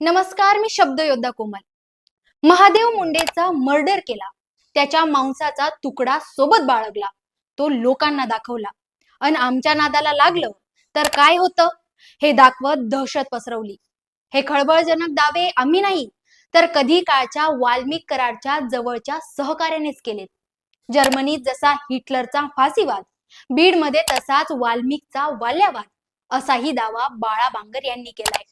नमस्कार मी शब्द योद्धा कोमल. महादेव मुंडेचा मर्डर केला. त्याच्या मांसाचा तुकडा सोबत बाळगला. तो लोकांना दाखवला. अन आमच्या नादाला लागलं. तर काय होतं? हे दाखवत दहशत पसरवली. हे खळबळजनक दावे आम्ही नाही तर कधी काळच्या वाल्मिक करारच्या जवळच्या सहकार्यानेच केलेत. जर्मनीत जसा हिटलरचा फासीवाद बीडमध्ये तसाच वाल्मिकचा वाल्यावाद असाही दावा बाळा बांगर यांनी केलाय.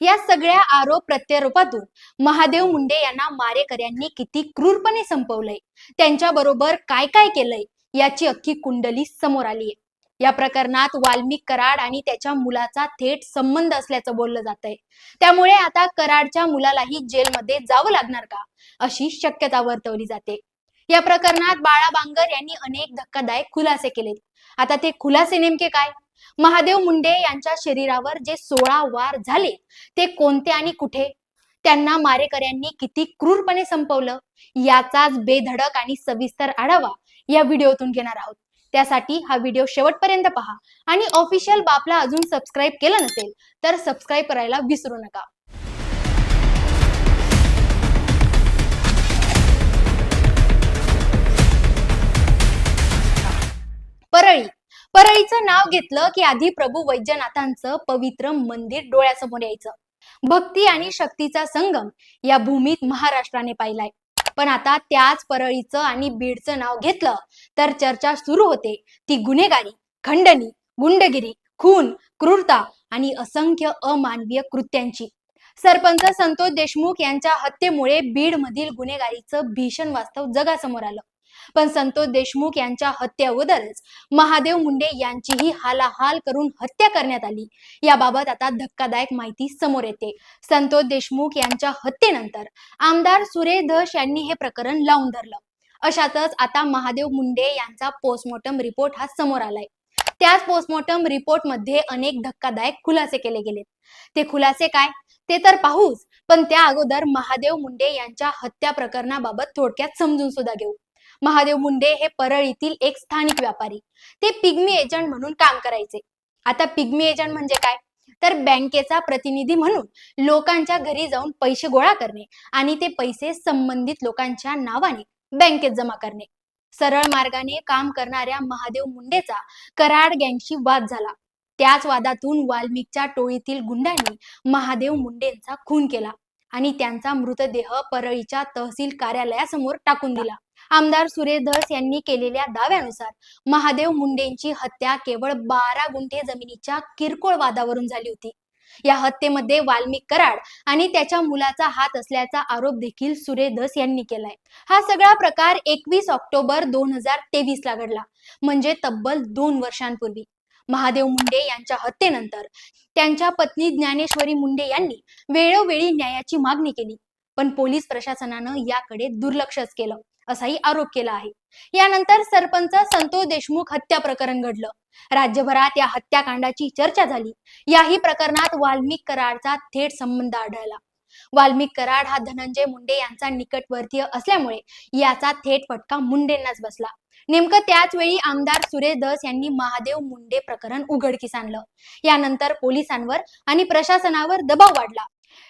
या सगळ्या आरोप प्रत्यारोपातून महादेव मुंडे यांना मारेकऱ्यांनी किती क्रूरपणे संपवलंय? त्यांच्या बरोबर काय काय केलंय? याची अख्खी कुंडली समोर आली आहे या प्रकरणात वाल्मिक कराड आणि त्याच्या मुलाचा थेट संबंध असल्याचं बोललं जात आहे त्यामुळे आता कराडच्या मुलालाही जेलमध्ये जावं लागणार का? अशी शक्यता वर्तवली जाते. या प्रकरणात बाळा बांगर यांनी अनेक धक्कादायक खुलासे केलेत. आता ते खुलासे नेमके काय? महादेव मुंडे यांच्या शरीरावर जे सोळा वार झाले ते कोणते आणि कुठे? त्यांना मारेकऱ्यांनी किती क्रूरपणे संपवलं? याचाच बेधडक आणि सविस्तर आढावा या व्हिडिओतून घेणार आहोत. त्यासाठी हा व्हिडिओ शेवटपर्यंत पहा आणि ऑफिशियल बापला अजून सबस्क्राईब केलं नसेल तर सबस्क्राईब करायला विसरू नका. परळीचं नाव घेतलं की आधी प्रभू वैद्यनाथांचं पवित्र मंदिर डोळ्यासमोर यायचं. भक्ती आणि शक्तीचा संगम या भूमीत महाराष्ट्राने पाहिलाय. पण आता त्याच परळीचं आणि बीडचं नाव घेतलं तर चर्चा सुरू होते. ती गुन्हेगारी खंडणी गुंडगिरी खून क्रूरता आणि असंख्य अमानवीय कृत्यांची. सरपंच संतोष देशमुख यांच्या हत्येमुळे बीड मधील गुन्हेगारीचं भीषण वास्तव जगासमोर आलं. पण संतोष देशमुख यांच्या हत्ये अगोदरच महादेव मुंडे यांचीही हालाहाल करून हत्या करण्यात आली. याबाबत आता धक्कादायक माहिती समोर येते. संतोष देशमुख यांच्या हत्येनंतर आमदार सुरेश धस यांनी हे प्रकरण लावून धरलं. अशातच आता महादेव मुंडे यांचा पोस्टमॉर्टम रिपोर्ट हा समोर आलाय. त्याच पोस्टमॉर्टम रिपोर्टमध्ये अनेक धक्कादायक खुलासे केले गेलेत. ते खुलासे काय? ते तर पाहूच पण त्या अगोदर महादेव मुंडे यांच्या हत्या प्रकरणाबाबत थोडक्यात समजून सुद्धा घेऊ. महादेव मुंडे हे परळीतील एक स्थानिक व्यापारी. ते पिग्मी एजंट म्हणून काम करायचे. आता पिग्मी एजंट म्हणजे काय? तर बँकेचा प्रतिनिधी म्हणून लोकांच्या घरी जाऊन पैसे गोळा करणे आणि ते पैसे संबंधित लोकांच्या नावाने बँकेत जमा करणे. सरळ मार्गाने काम करणाऱ्या महादेव मुंडेचा कराड गँगशी वाद झाला. त्याच वादातून वाल्मिकच्या टोळीतील गुंडांनी महादेव मुंडेंचा खून केला आणि त्यांचा मृतदेह परळीच्या तहसील कार्यालयासमोर टाकून दिला. आमदार सुरेश धस यांनी केलेल्या दाव्यानुसार महादेव मुंडेंची हत्या केवळ बारा गुंठे जमिनीच्या किरकोळ वादावरून झाली होती. या हत्येमध्ये वाल्मिक कराड आणि त्याच्या मुलाचा हात असल्याचा आरोप देखील सुरेश धस यांनी केलाय. हा सगळा प्रकार एकवीस ऑक्टोबर दोन हजार तेवीस ला घडला म्हणजे तब्बल दोन वर्षांपूर्वी. महादेव मुंडे यांच्या हत्येनंतर त्यांच्या पत्नी ज्ञानेश्वरी मुंडे यांनी वेळोवेळी न्यायाची मागणी केली पण पोलीस प्रशासनानं याकडे दुर्लक्षच केलं. असाही आरोप केला आहे. यानंतर सरपंच संतोष देशमुख हत्या प्रकरण घडलं. राज्यभरात या हत्याकांडाची चर्चा झाली. याही प्रकरणात वाल्मिक कराडचा थेट संबंध आढळला. वाल्मिक कराड हा धनंजय मुंडे यांचा निकटवर्तीय असल्यामुळे याचा थेट फटका मुंडेंनाच बसला. नेमकं त्याच वेळी आमदार सुरेश दस यांनी महादेव मुंडे प्रकरण उघडकीस आणलं. यानंतर पोलिसांवर आणि प्रशासनावर दबाव वाढला.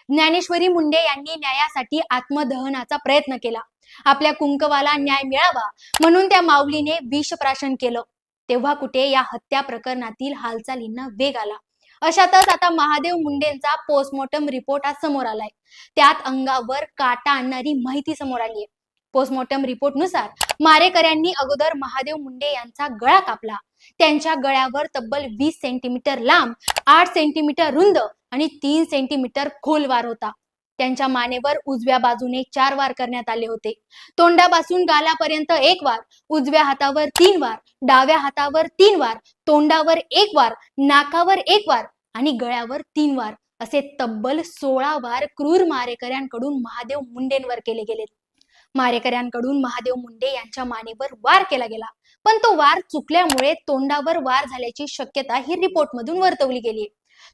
ज्ञानेश्वरी मुंडे यांनी न्यायासाठी आत्मदहनाचा प्रयत्न केला. आपल्या कुंकवाला न्याय मिळावा म्हणून त्या माऊलीने विषप्राशन केलं. तेव्हा कुठे या हत्या प्रकरणातील हालचालींना वेग आला. अशातच आता महादेव मुंडेंचा पोस्टमॉर्टम रिपोर्ट आज समोर आलाय. त्यात अंगावर काटा आणणारी माहिती समोर आली आहे पोस्टमॉर्टम रिपोर्टनुसार मारेकऱ्यांनी अगोदर महादेव मुंडे यांचा गळा कापला. त्यांच्या गळ्यावर तब्बल वीस सेंटीमीटर लांब आठ सेंटीमीटर रुंद आणि तीन सेंटीमीटर खोल वार होता. त्यांच्या मानेवर उजव्या बाजूने चार वार करण्यात आले होते. तोंडापासून गालापर्यंत एक वार उजव्या हातावर तीन वार डाव्या हातावर तीन वार तोंडावर एक वार नाकावर एक वार आणि गळ्यावर तीन वार असे तब्बल सोळा वार क्रूर मारेकऱ्यांकडून महादेव मुंडेंवर केले गेलेत. मारेकऱ्यांकडून महादेव मुंडे यांच्या मानेवर वार केला गेला. पण तो वार चुकल्यामुळे तोंडावर वार झाल्याची शक्यता ही रिपोर्टमधून वर्तवली गेली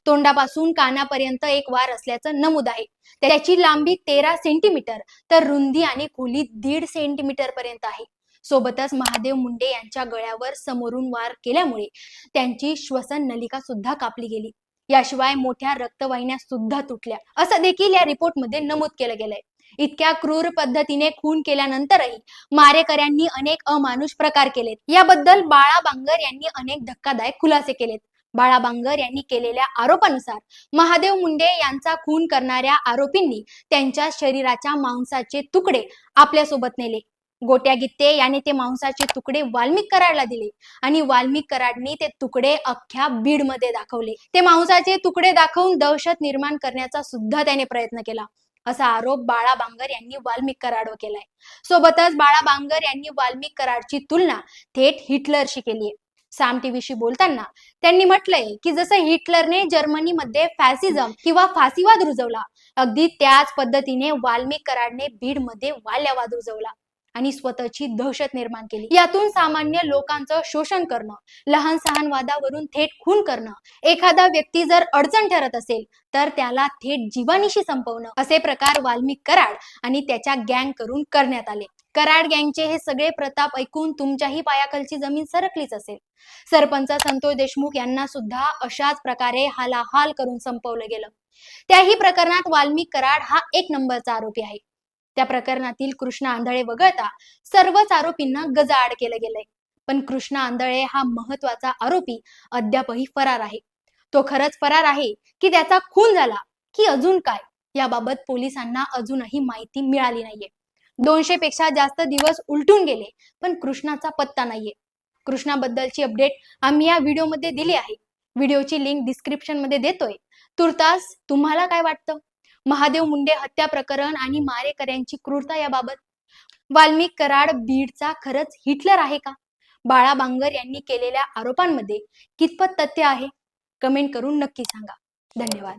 तोंडापासून कानापर्यंत एक वार असल्याचं नमूद आहे. त्याची लांबी तेरा सेंटीमीटर तर रुंदी आणि खोली दीड सेंटीमीटर पर्यंत आहे. सोबतच महादेव मुंडे यांच्या गळ्यावर समोरून वार केल्यामुळे त्यांची श्वसन नलिका सुद्धा कापली गेली. याशिवाय मोठ्या रक्तवाहिन्या सुद्धा तुटल्या. असं देखील या रिपोर्टमध्ये नमूद केलं गेलंय. इतक्या क्रूर पद्धतीने खून केल्यानंतरही मारेकऱ्यांनी अनेक अमानुष प्रकार केलेत. याबद्दल बाळा बांगर यांनी अनेक धक्कादायक खुलासे केलेत. बाळा बांगर यांनी केलेल्या आरोपानुसार महादेव मुंडे यांचा खून करणाऱ्या आरोपींनी त्यांच्या शरीराच्या मांसाचे तुकडे आपल्यासोबत नेले. गोट्या गित्ते याने ते मांसाचे तुकडे वाल्मिक कराडला दिले आणि वाल्मिक कराडनी ते तुकडे अख्ख्या बीडमध्ये दाखवले. ते मांसाचे तुकडे दाखवून दहशत निर्माण करण्याचा सुद्धा त्याने प्रयत्न केला. असा आरोप बाळा बांगर यांनी वाल्मिक कराडवर केलाय. सोबतच बाळा बांगर यांनी वाल्मिक कराडची तुलना थेट हिटलरशी केली आहे साम टीव्हीशी बोलताना त्यांनी म्हटलंय की जसं हिटलरने जर्मनीमध्ये फॅसिझम किंवा फासीवाद रुजवला अगदी त्याच पद्धतीने वाल्मिक कराडने बीडमध्ये वाल्यावाद रुजवला. आणि स्वतःची दहशत निर्माण केली. यातून सामान्य लोकांचं शोषण करणं लहान सहान वादावरून थेट खून करणं एखादा व्यक्ती जर अडचण ठरत असेल तर त्याला थेट जीवानीशी संपवणं असे प्रकार वाल्मिक कराड आणि त्याच्या गँग करून करण्यात आले. कराड गँगचे हे सगळे प्रताप ऐकून तुमच्याही पायाखालची जमीन सरकलीच असेल. सरपंच संतोष देशमुख यांना सुद्धा अशाच प्रकारे हालाहाल करून संपवलं गेलं. त्याही प्रकरणात वाल्मिक कराड हा एक नंबरचा आरोपी आहे. त्या प्रकरणातील कृष्णा आंधळे वगळता सर्वच आरोपींना गजाआड केलं गेलंय. पण कृष्णा आंधळे हा महत्त्वाचा आरोपी अद्यापही फरार आहे. तो खरंच फरार आहे की त्याचा खून झाला की अजून काय याबाबत पोलिसांना अजूनही माहिती मिळाली नाहीये. दोनशे पेक्षा जास्त दिवस उलटून गेले पण कृष्णाचा पत्ता नाहीये. कृष्णाबद्दलची अपडेट आम्ही या व्हिडिओमध्ये दिली आहे. व्हिडिओची लिंक डिस्क्रिप्शनमध्ये देतोय. तुर्तास तुम्हाला काय वाटतं? महादेव मुंडे हत्या प्रकरण आणि मारेकऱ्यांची क्रूरता याबाबत. वाल्मिक कराड बीडचा खरंच हिटलर आहे का? बाळा बांगर यांनी केलेल्या आरोपांमध्ये कितपत तथ्य आहे? कमेंट करून नक्की सांगा. धन्यवाद.